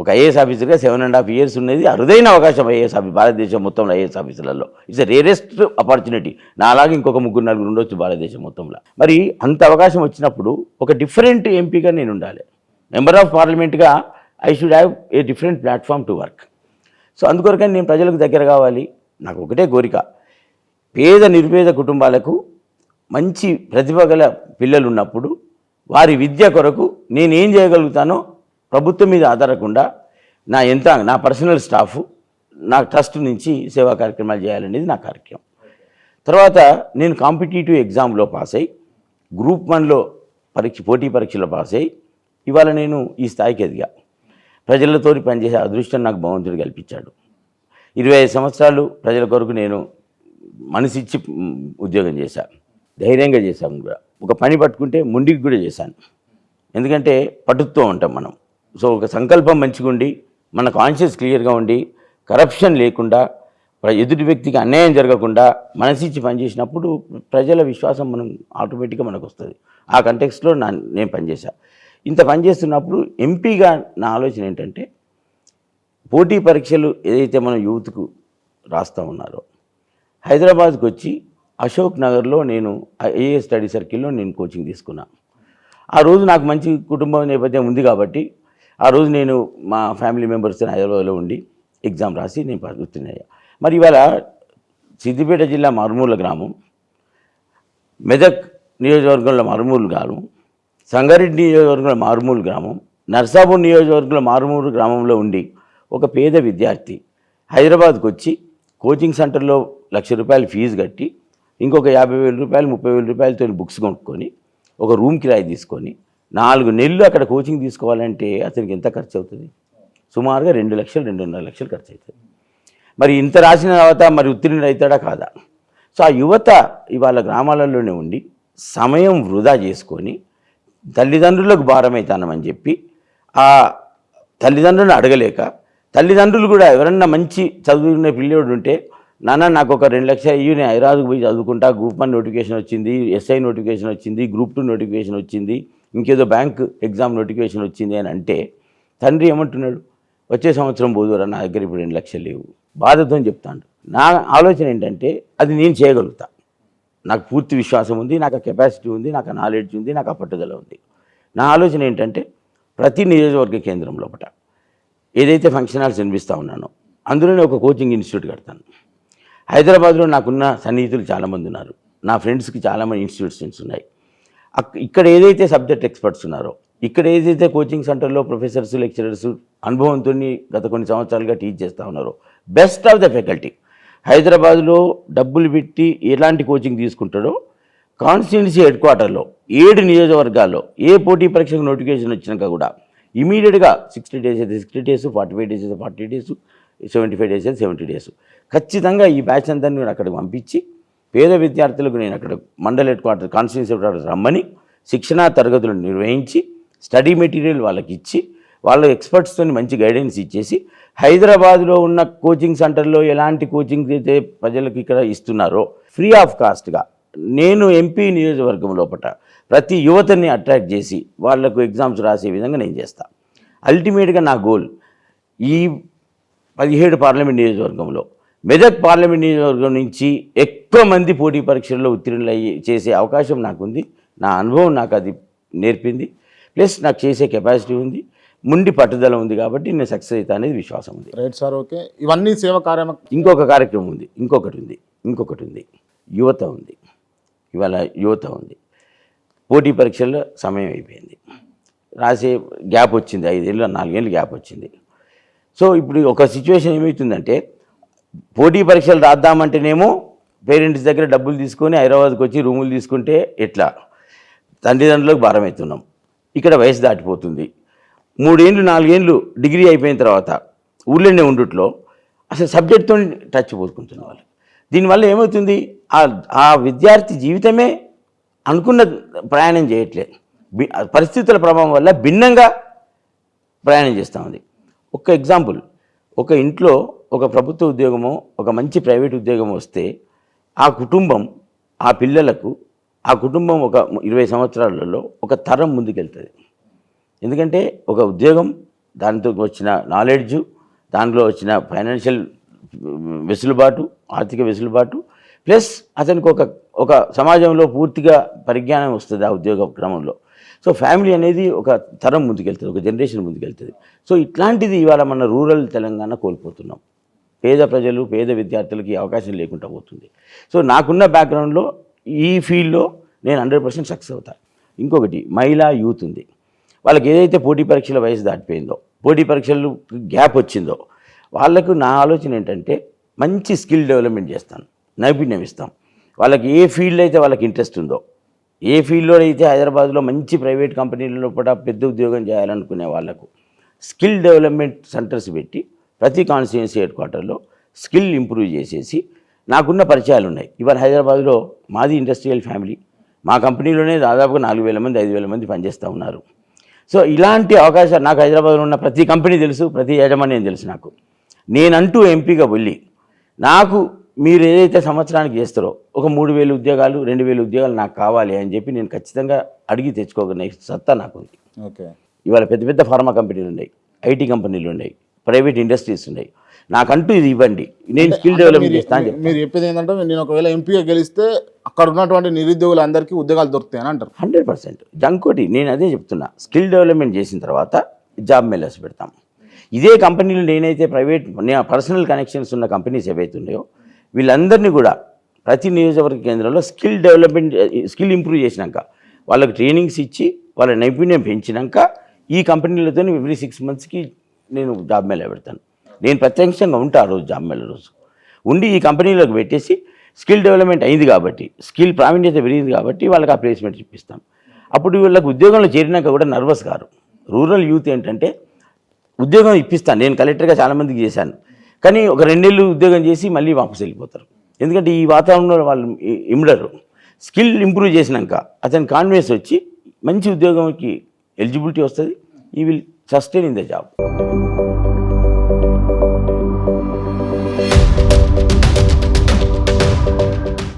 ఒక ఐఏఎస్ ఆఫీసర్గా seven and half years ఉన్నది. అరుదైన అవకాశం ఐఏఎస్ ఆఫీస్ భారతదేశం మొత్తంలో ఐఏఎస్ ఆఫీసర్లలో. ఇట్స్ రేరెస్ట్ ఆపర్చునిటీ నాలాగే ఇంకొక ముగ్గురు నలుగురు ఉండొచ్చు భారతదేశం మొత్తంలో. మరి అంత అవకాశం వచ్చినప్పుడు ఒక డిఫరెంట్ ఎంపీగా నేను ఉండాలి. Member of పార్లమెంట్గా I should have a different platform to work so అందుకొరకని నేను ప్రజలకు దగ్గర కావాలి. నాకు ఒకటే కోరిక. పేద నిరుపేద కుటుంబాలకు మంచి ప్రతిభ గల పిల్లలు ఉన్నప్పుడు వారి విద్య కొరకు నేను ఏం చేయగలుగుతానో ప్రభుత్వం మీద ఆధారకుండా నా ఎంత నా పర్సనల్ స్టాఫ్ నా ట్రస్ట్ నుంచి సేవా కార్యక్రమాలు చేయాలనేది నా కార్యక్రమం. తర్వాత నేను కాంపిటేటివ్ ఎగ్జామ్లో పాస్ అయ్యి గ్రూప్ వన్లో పరీక్ష పోటీ పరీక్షలో పాస్ అయ్యి ఇవాళ నేను ఈ స్థాయికి ఎదిగా. ప్రజలతో పనిచేసే అదృష్టం నాకు భగవంతుడు కల్పించాడు. ఇరవై ఐదు సంవత్సరాలు ప్రజల కొరకు నేను మనసిచ్చి ఉద్యోగం చేశాను ధైర్యంగా చేశాను కూడా. ఒక పని పట్టుకుంటే ముండికి కూడా చేశాను. ఎందుకంటే పట్టుతో ఉంటాం మనం. సో ఒక సంకల్పం మంచిగా ఉండి మన కాన్షియస్ క్లియర్గా ఉండి కరప్షన్ లేకుండా ఎదుటి వ్యక్తికి అన్యాయం జరగకుండా మనసిచ్చి పనిచేసినప్పుడు ప్రజల విశ్వాసం మనం ఆటోమేటిక్గా మనకు వస్తుంది. ఆ కంటెక్స్లో నా నేను పనిచేశా. ఇంత పనిచేస్తున్నప్పుడు ఎంపీగా నా ఆలోచన ఏంటంటే పోటీ పరీక్షలు ఏదైతే మనం యూత్కు రాస్తూ ఉన్నారో హైదరాబాద్కి వచ్చి అశోక్ నగర్లో నేను ఐఏ స్టడీ సర్కిల్లో నేను కోచింగ్ తీసుకున్నా. ఆ రోజు నాకు మంచి కుటుంబ నేపథ్యం ఉంది కాబట్టి ఆ రోజు నేను మా ఫ్యామిలీ మెంబర్స్తో హైదరాబాద్లో ఉండి ఎగ్జామ్ రాసి నేను ఉత్తీర్ణయ్యా మరి ఇవాళ సిద్దిపేట జిల్లా మరుమూల గ్రామం మెదక్ నియోజకవర్గంలో మారుమూలు గ్రామం సంగారెడ్డి నియోజకవర్గంలో మారుమూలు గ్రామం నర్సాపూర్ నియోజకవర్గంలో మారుమూలు గ్రామంలో ఉండి ఒక పేద విద్యార్థి హైదరాబాద్కు వచ్చి కోచింగ్ సెంటర్లో లక్ష రూపాయలు ఫీజు కట్టి ఇంకొక యాభై వేల రూపాయలు ముప్పై వేల రూపాయలతో బుక్స్ కొనుక్కొని ఒక రూమ్ కిరాయి తీసుకొని నాలుగు నెలలు అక్కడ కోచింగ్ తీసుకోవాలంటే అతనికి ఎంత ఖర్చు అవుతుంది? సుమారుగా రెండు లక్షలు రెండున్నర లక్షలు ఖర్చు అవుతుంది. మరి ఇంత రాసిన తర్వాత మరి ఉత్తీర్ణుడు అవుతాడా కాదా? సో ఆ యువత ఇవాళ గ్రామాలలోనే ఉండి సమయం వృధా చేసుకొని తల్లిదండ్రులకు భారమవుతానమని చెప్పి ఆ తల్లిదండ్రులను అడగలేక తల్లిదండ్రులు కూడా ఎవరన్నా మంచి చదువుకునే పిల్లోడు ఉంటే నాన్న నాకు ఒక రెండు లక్షలు అయ్యి నేను హైదరాబాద్కు పోయి చదువుకుంటా. గ్రూప్ వన్ నోటిఫికేషన్ వచ్చింది ఎస్ఐ నోటిఫికేషన్ వచ్చింది గ్రూప్ టూ నోటిఫికేషన్ వచ్చింది. ఇంకేదో బ్యాంక్ ఎగ్జామ్ నోటిఫికేషన్ వచ్చింది అని అంటే తండ్రి ఏమంటున్నాడు? వచ్చే సంవత్సరం పోదురా నా దగ్గర ఇప్పుడు రెండు లక్షలు లేవు. బాధతో చెప్తాడు. నా ఆలోచన ఏంటంటే అది నేను చేయగలుగుతా. నాకు పూర్తి విశ్వాసం ఉంది నాకు ఆ కెపాసిటీ ఉంది నాకు ఆ నాలెడ్జ్ ఉంది నాకు ఆ పట్టుదల ఉంది. నా ఆలోచన ఏంటంటే ప్రతి నియోజకవర్గ కేంద్రం లోపల ఏదైతే ఫంక్షన్ హాల్స్ వినిపిస్తూ ఉన్నానో అందులోనే ఒక కోచింగ్ ఇన్స్టిట్యూట్ కడతాను. హైదరాబాద్లో నాకున్న సన్నిహితులు చాలామంది ఉన్నారు. నా ఫ్రెండ్స్కి చాలామంది ఇన్స్టిట్యూషన్స్ ఉన్నాయి. ఇక్కడ ఏదైతే సబ్జెక్ట్ ఎక్స్పర్ట్స్ ఉన్నారో ఇక్కడ ఏదైతే కోచింగ్ సెంటర్లో ప్రొఫెసర్స్ లెక్చరర్స్ అనుభవంతో గత కొన్ని సంవత్సరాలుగా టీచ్ చేస్తూ ఉన్నారో బెస్ట్ ఆఫ్ ద ఫ్యాకల్టీ. హైదరాబాద్లో డబ్బులు పెట్టి ఎలాంటి కోచింగ్ తీసుకుంటాడో కాన్స్టిట్యున్సీ హెడ్ క్వార్టర్లో ఏడు నియోజకవర్గాల్లో ఏ పోటీ పరీక్షకు నోటిఫికేషన్ వచ్చినాక కూడా ఇమీడియట్గా సిక్స్టీ డేస్ అయితే sixty days forty five days అయితే forty days seventy five days అయితే సెవెంటీ డేస్. ఖచ్చితంగా ఈ బ్యాచ్ అంతా నేను అక్కడికి పంపించి పేద విద్యార్థులకు నేను అక్కడ mandal headquarter constituency headquarter రమ్మని శిక్షణా తరగతులు నిర్వహించి స్టడీ మెటీరియల్ వాళ్ళకి ఇచ్చి వాళ్ళ ఎక్స్పర్ట్స్తో మంచి గైడెన్స్ ఇచ్చేసి హైదరాబాద్లో ఉన్న కోచింగ్ సెంటర్లో ఎలాంటి కోచింగ్ అయితే ప్రజలకు ఇక్కడ ఇస్తున్నారో ఫ్రీ ఆఫ్ కాస్ట్గా నేను ఎంపీ నియోజకవర్గం లోపల ప్రతి యువతని అట్రాక్ట్ చేసి వాళ్ళకు ఎగ్జామ్స్ రాసే విధంగా నేను చేస్తాను అల్టిమేట్గా నా గోల్ ఈ పదిహేడు పార్లమెంట్ నియోజకవర్గంలో మెదక్ పార్లమెంట్ నియోజకవర్గం నుంచి ఎక్కువ మంది పోటీ పరీక్షల్లో ఉత్తీర్ణులు అయ్యి చేసే అవకాశం నాకుంది. నా అనుభవం నాకు అది నేర్పింది. ప్లస్ నాకు చేసే కెపాసిటీ ఉంది. ముండి పట్టుదల ఉంది కాబట్టి నేను సక్సెస్ అవుతా అనేది విశ్వాసం ఉంది. Right sir okay. ఇవన్నీ సేవ కార్యక్రమం ఇంకొక కార్యక్రమం ఉంది. ఇంకొకటి ఉంది. ఇంకొకటి ఉంది. యువత ఉంది. ఇవాళ యువత ఉంది. పోటీ పరీక్షల్లో సమయం అయిపోయింది. రాసే గ్యాప్ వచ్చింది. ఐదేళ్ళు నాలుగేళ్ళు గ్యాప్ వచ్చింది. సో ఇప్పుడు ఒక సిచ్యువేషన్ ఏమవుతుందంటే పోటీ పరీక్షలు రాద్దామంటేనేమో పేరెంట్స్ దగ్గర డబ్బులు తీసుకొని హైదరాబాద్కి వచ్చి రూములు తీసుకుంటే ఎట్లా? తల్లిదండ్రులకు భారం అవుతున్నాం ఇక్కడ వయసు దాటిపోతుంది. మూడేళ్ళు నాలుగేళ్ళు డిగ్రీ అయిపోయిన తర్వాత ఊళ్ళోనే ఉండుట్లో అసలు సబ్జెక్ట్తో టచ్ పోసుకుంటున్న వాళ్ళు. దీనివల్ల ఏమవుతుంది? ఆ విద్యార్థి జీవితమే అనుకున్న ప్రయాణం చేయట్లేదు పరిస్థితుల ప్రభావం వల్ల భిన్నంగా ప్రయాణం చేస్తూ ఉంది. ఒక ఎగ్జాంపుల్ ఒక ఇంట్లో ఒక ప్రభుత్వ ఉద్యోగమో ఒక మంచి ప్రైవేట్ ఉద్యోగం వస్తే ఆ కుటుంబం ఆ పిల్లలకు ఆ కుటుంబం ఒక ఇరవై సంవత్సరాలలో ఒక తరం ముందుకెళ్తుంది. ఎందుకంటే ఒక ఉద్యోగం దానితో వచ్చిన నాలెడ్జ్ దాంట్లో వచ్చిన ఫైనాన్షియల్ వెసులుబాటు ఆర్థిక వెసులుబాటు ప్లస్ అతనికి ఒక ఒక సమాజంలో పూర్తిగా పరిజ్ఞానం వస్తుంది ఆ ఉద్యోగ క్రమంలో. సో ఫ్యామిలీ అనేది ఒక తరం ముందుకెళ్తుంది ఒక జనరేషన్ ముందుకెళ్తుంది. సో ఇట్లాంటిది ఇవాళ మన రూరల్ తెలంగాణ కోల్పోతున్నాం. పేద ప్రజలు పేద విద్యార్థులకి అవకాశం లేకుండా పోతుంది. సో నాకున్న బ్యాక్గ్రౌండ్లో ఈ ఫీల్డ్లో నేను హండ్రెడ్ పర్సెంట్ సక్సెస్ అవుతాను ఇంకొకటి మహిళా యూత్ ఉంది. వాళ్ళకి ఏదైతే పోటీ పరీక్షల వయసు దాటిపోయిందో పోటీ పరీక్షలు గ్యాప్ వచ్చిందో వాళ్ళకు నా ఆలోచన ఏంటంటే మంచి స్కిల్ డెవలప్మెంట్ చేస్తాను నైపుణ్యం ఇస్తాం. వాళ్ళకి ఏ ఫీల్డ్ అయితే వాళ్ళకి ఇంట్రెస్ట్ ఉందో ఏ ఫీల్డ్లో అయితే హైదరాబాద్లో మంచి ప్రైవేట్ కంపెనీలలో కూడా పెద్ద ఉద్యోగం చేయాలనుకునే వాళ్ళకు స్కిల్ డెవలప్మెంట్ సెంటర్స్ పెట్టి ప్రతి కాన్స్టిట్యున్సీ హెడ్ క్వార్టర్లో స్కిల్ ఇంప్రూవ్ చేసేసి నాకున్న పరిచయాలు ఉన్నాయి. ఇవాళ హైదరాబాద్లో మాది ఇండస్ట్రియల్ ఫ్యామిలీ. మా కంపెనీలోనే దాదాపుగా నాలుగు వేల మంది ఐదు వేల మంది పనిచేస్తూ ఉన్నారు. సో ఇలాంటి అవకాశాలు నాకు హైదరాబాద్లో ఉన్న ప్రతి కంపెనీ తెలుసు ప్రతి యాజమాన్యం తెలుసు నాకు. నేనంటూ ఎంపీగా వెళ్ళి నాకు మీరు ఏదైతే సంవత్సరానికి చేస్తారో ఒక మూడు వేలు ఉద్యోగాలు రెండు వేలు ఉద్యోగాలు నాకు కావాలి అని చెప్పి నేను ఖచ్చితంగా అడిగి తెచ్చుకోగలిగిన సత్తా నాకు ఉంది ఓకే. ఇవాళ పెద్ద పెద్ద ఫార్మా కంపెనీలు ఉన్నాయి ఐటీ కంపెనీలు ఉన్నాయి. ప్రైవేట్ ఇండస్ట్రీస్ ఉన్నాయి. నాకంటూ ఇది ఇవ్వండి. నేను స్కిల్ డెవలప్మెంట్ చేస్తాను మీరు చెప్పేది ఏంటంటే నేను ఒకవేళ ఎంపీగా గెలిస్తే అక్కడ ఉన్నటువంటి నిరుద్యోగులందరికీ ఉద్యోగాలు దొరుకుతాయి అని అంటారు. Hundred percent. ఇంకోటి నేను అదే చెప్తున్నా. స్కిల్ డెవలప్మెంట్ చేసిన తర్వాత జాబ్ మెయిల్స్ పెడతాం. ఇదే కంపెనీలు నేనైతే ప్రైవేట్ పర్సనల్ కనెక్షన్స్ ఉన్న కంపెనీస్ ఏవైతే ఉన్నాయో వీళ్ళందరినీ కూడా ప్రతి నియోజకవర్గ కేంద్రంలో స్కిల్ డెవలప్మెంట్ స్కిల్ ఇంప్రూవ్ చేసినాక వాళ్ళకి ట్రైనింగ్స్ ఇచ్చి వాళ్ళ నైపుణ్యం పెంచినాక ఈ కంపెనీలతో ఎవ్రీ సిక్స్ మంత్స్కి నేను జాబ్ మేళ పెడతాను. నేను ప్రత్యక్షంగా ఉంటా ఆ రోజు జాబ్ మేళ రోజు. ఉండి ఈ కంపెనీలోకి పెట్టేసి స్కిల్ డెవలప్మెంట్ అయింది కాబట్టి స్కిల్ ప్రావీణ్యత పెరిగింది కాబట్టి వాళ్ళకి ఆ ప్లేస్మెంట్ చూపిస్తాం అప్పుడు వీళ్ళకి ఉద్యోగంలో చేరినాక కూడా నర్వస్ కారు రూరల్ యూత్ ఏంటంటే ఉద్యోగం ఇప్పిస్తాను. నేను కలెక్టర్గా చాలామందికి చేశాను. కానీ ఒక రెండేళ్ళు ఉద్యోగం చేసి మళ్ళీ వాపసు వెళ్ళిపోతారు. ఎందుకంటే ఈ వాతావరణంలో వాళ్ళు ఇ- ఇమ్మడరు స్కిల్ ఇంప్రూవ్ చేసినాక అతని కాన్ఫిడెన్స్ వచ్చి మంచి ఉద్యోగంకి ఎలిజిబిలిటీ వస్తుంది. ఈ will sustain in the job